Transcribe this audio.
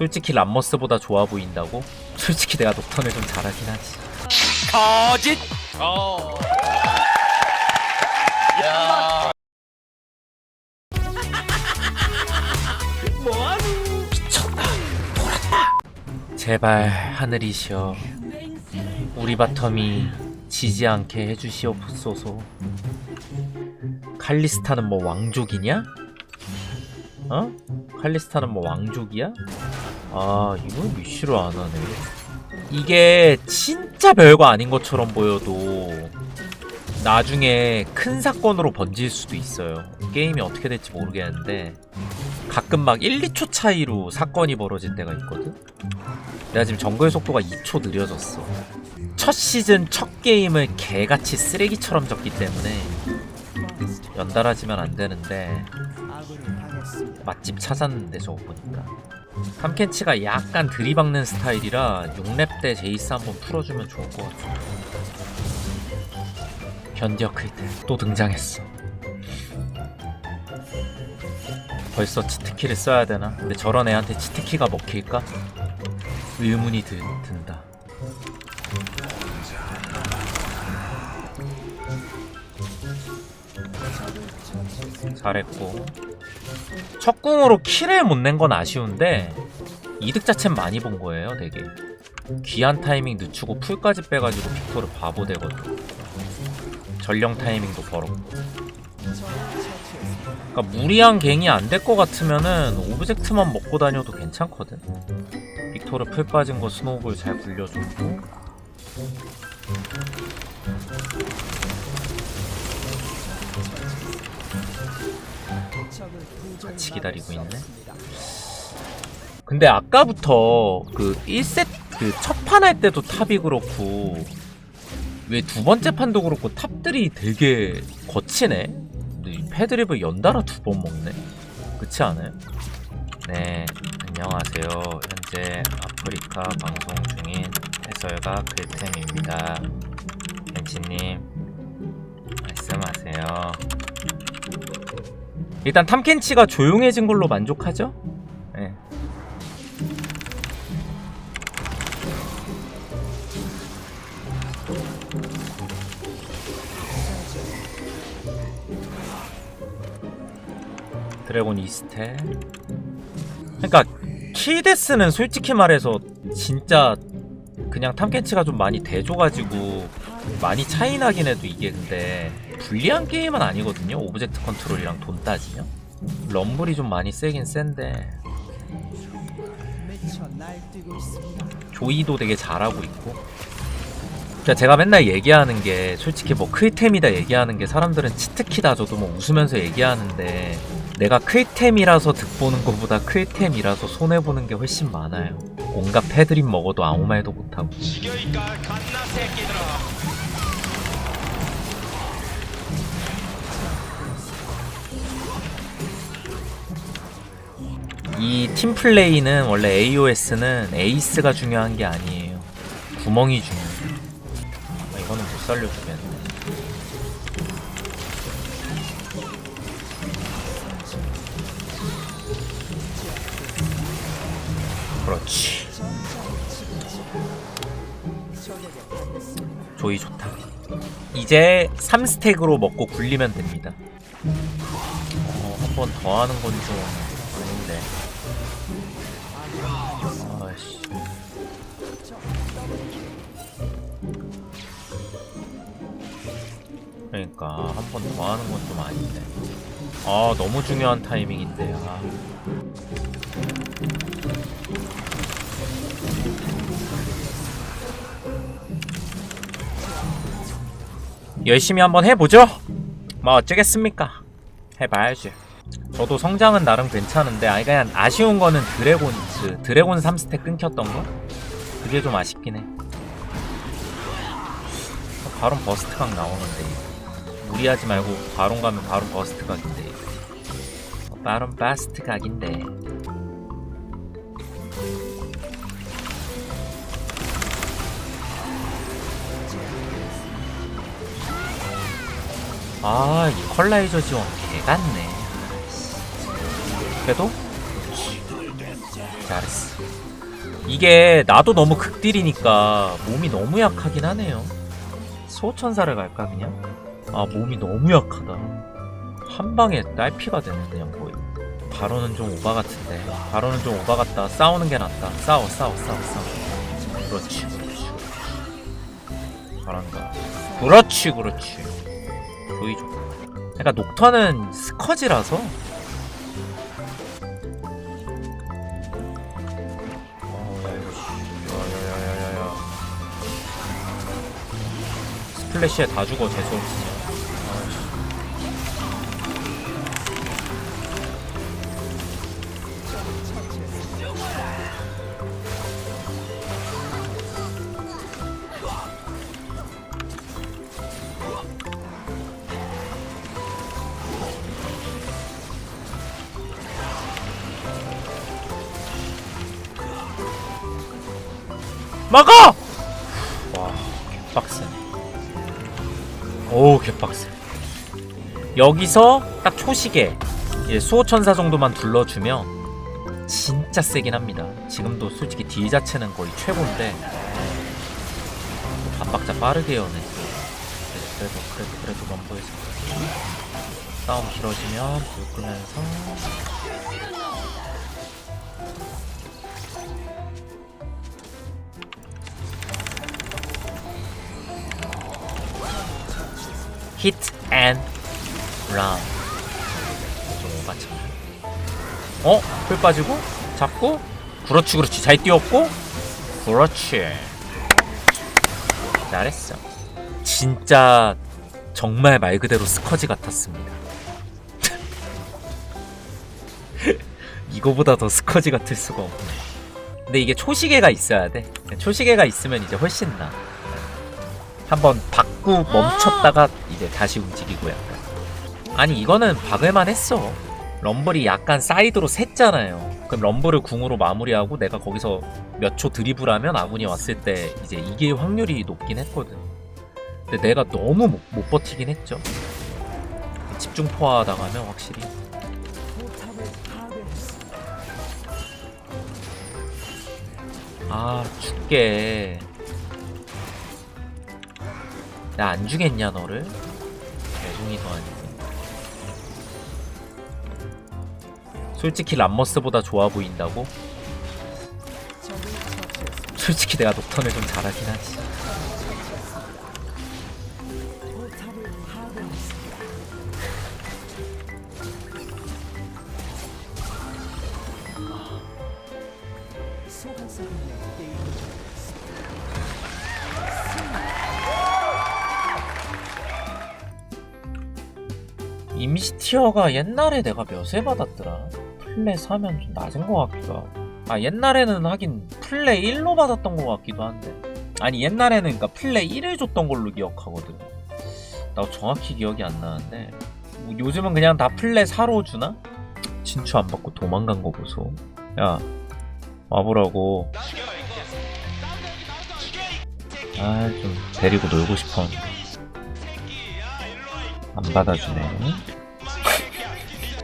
솔직히 람머스보다 좋아 보인다고? 솔직히 내가 녹턴을 좀 잘하긴 하지. 거짓. 어. 야. 제발 하늘이시여 우리 바텀이 지지 않게 해주시옵소서 칼리스타는 뭐 왕족이냐? 어? 칼리스타는 뭐 왕족이야? 아 이걸 미쉬를 안 하네. 이게 진짜 별거 아닌 것처럼 보여도 나중에 큰 사건으로 번질 수도 있어요. 게임이 어떻게 될지 모르겠는데 가끔 막 1, 2초 차이로 사건이 벌어질 때가 있거든? 내가 지금 정글 속도가 2초 느려졌어. 첫 시즌 첫 게임을 개같이 쓰레기처럼 졌기 때문에 연달아지면 안 되는데 맛집 찾았는데 저거 보니까 탐켄치가 약간 들이박는 스타일이라 6렙 때 제이스 한번 풀어주면 좋을 것 같아. 견디어 클 때 또 등장했어. 벌써 치트키를 써야 되나? 근데 저런 애한테 치트키가 먹힐까? 의문이 드, 든다. 잘했고 첫 궁으로 킬을 못 낸 건 아쉬운데 이득 자체는 많이 본 거예요 되게. 귀한 타이밍 늦추고 풀까지 빼가지고 빅토르 바보 되거든. 전령 타이밍도 벌었고 그러니까 무리한 갱이 안 될 것 같으면은 오브젝트만 먹고 다녀도 괜찮거든. 빅토르 풀 빠진 거 스노우볼 잘 굴려주고 같이 기다리고 있네? 근데 아까부터 그 1셋 그 첫 판 할 때도 탑이 그렇고 왜 두 번째 판도 그렇고 탑들이 되게 거치네? 근데 패드립을 연달아 두 번 먹네? 그렇지 않아요? 네 안녕하세요. 현재 아프리카 방송 중인 해설가 글템입니다. 벤치님 일단 탐켄치가 조용해진 걸로 만족하죠? 네. 드래곤 이스텔 그러니까 킬데스는 솔직히 말해서 진짜 그냥 탐켄치가 좀 많이 대줘가지고 많이 차이 나긴 해도 이게 근데 불리한 게임은 아니거든요. 오브젝트 컨트롤이랑 돈 따지면. 럼블이 좀 많이 세긴 센데. 조이도 되게 잘하고 있고. 그러니까 제가 맨날 얘기하는 게 솔직히 뭐 클템이다 얘기하는 게 사람들은 치트키다 저도 뭐 웃으면서 얘기하는데 내가 클템이라서 득보는 것보다 클템이라서 손해보는 게 훨씬 많아요. 온갖 패드립 먹어도 아무 말도 못하고 이 팀플레이는 원래 AOS는 에이스가 중요한 게 아니에요. 구멍이 중요해요. 아, 이거는 못 살려주겠네 그렇지. 조이 좋다. 이제 3스택으로 먹고 굴리면 됩니다. 어, 한번 더 하는 건 좀 그러니까 한 번 더 하는 건 좀 아닌데. 아 너무 중요한 타이밍인데. 아. 열심히 한번 해보죠? 뭐 어쩌겠습니까? 해봐야지. 저도 성장은 나름 괜찮은데 아니 그냥 아쉬운 거는 드래곤 그 드래곤 3스택 끊겼던 거? 그게 좀 아쉽긴 해. 바론 버스트 각 나오는데 무리하지 말고 바론 가면 바론 버스트 각인데 바론 버스트 각인데 아, 이 컬라이저 지원 개같네. 그래도? 잘했어. 이게 나도 너무 극딜이니까 몸이 너무 약하긴 하네요. 소천사를 갈까 그냥? 아 몸이 너무 약하다. 한 방에 딸피가 되네 그냥 거의. 바로는 좀 오바 같은데. 바로는 좀 오바 같다. 싸우는 게 낫다. 싸워 싸워 싸워 싸워. 그렇지 그렇지. 잘한다. 그렇지 그렇지. 보이죠. 그러니까 녹턴은 스커지라서 어. 스플래시에 다 죽어 재수 없으면. 막아! 와, 개빡세네. 오, 개빡세. 여기서 딱 초시계 수호천사 정도만 둘러주면 진짜 세긴 합니다. 지금도 솔직히 딜 자체는 거의 최고인데 반박자 빠르게 여네. 네, 그래도 그래도 그래도 넘버에서 싸움 길어지면 불 끄면서 히트 앤 런. 좀 오바참. 어? 풀 빠지고 잡고 그렇지 그렇지 잘 뛰었고 그렇지 잘했어. 진짜 정말 말 그대로 스커지 같았습니다. 이거보다 더 스커지 같을 수가 없네. 근데 이게 초시계가 있어야 돼. 초시계가 있으면 이제 훨씬 나. 한번 받고 멈췄다가 이제 다시 움직이고 약간. 아니 이거는 박을만 했어. 럼블이 약간 사이드로 샜잖아요. 그럼 럼블을 궁으로 마무리하고 내가 거기서 몇 초 드리블하면 아군이 왔을 때 이제 이길 확률이 높긴 했거든. 근데 내가 너무 못, 못 버티긴 했죠. 집중 포화 당하면 확실히. 아 죽게. 나 안 주겠냐 너를? 개송이도 아니고 솔직히 람머스보다 좋아 보인다고? 솔직히 내가 녹턴을 좀 잘하긴 하지 임 시 티어가 옛날에 내가 몇에 받았더라? 플레 4면 좀 낮은 것 같기도 하고. 아, 옛날에는 하긴 플레 1로 받았던 것 같기도 한데. 아니, 옛날에는 그러니까 플레 1을 줬던 걸로 기억하거든. 나 정확히 기억이 안 나는데. 뭐 요즘은 그냥 다 플레 4로 주나? 진추 안 받고 도망간 거 보소. 야, 와보라고. 아, 좀 데리고 놀고 싶었는데. 안 받아주네.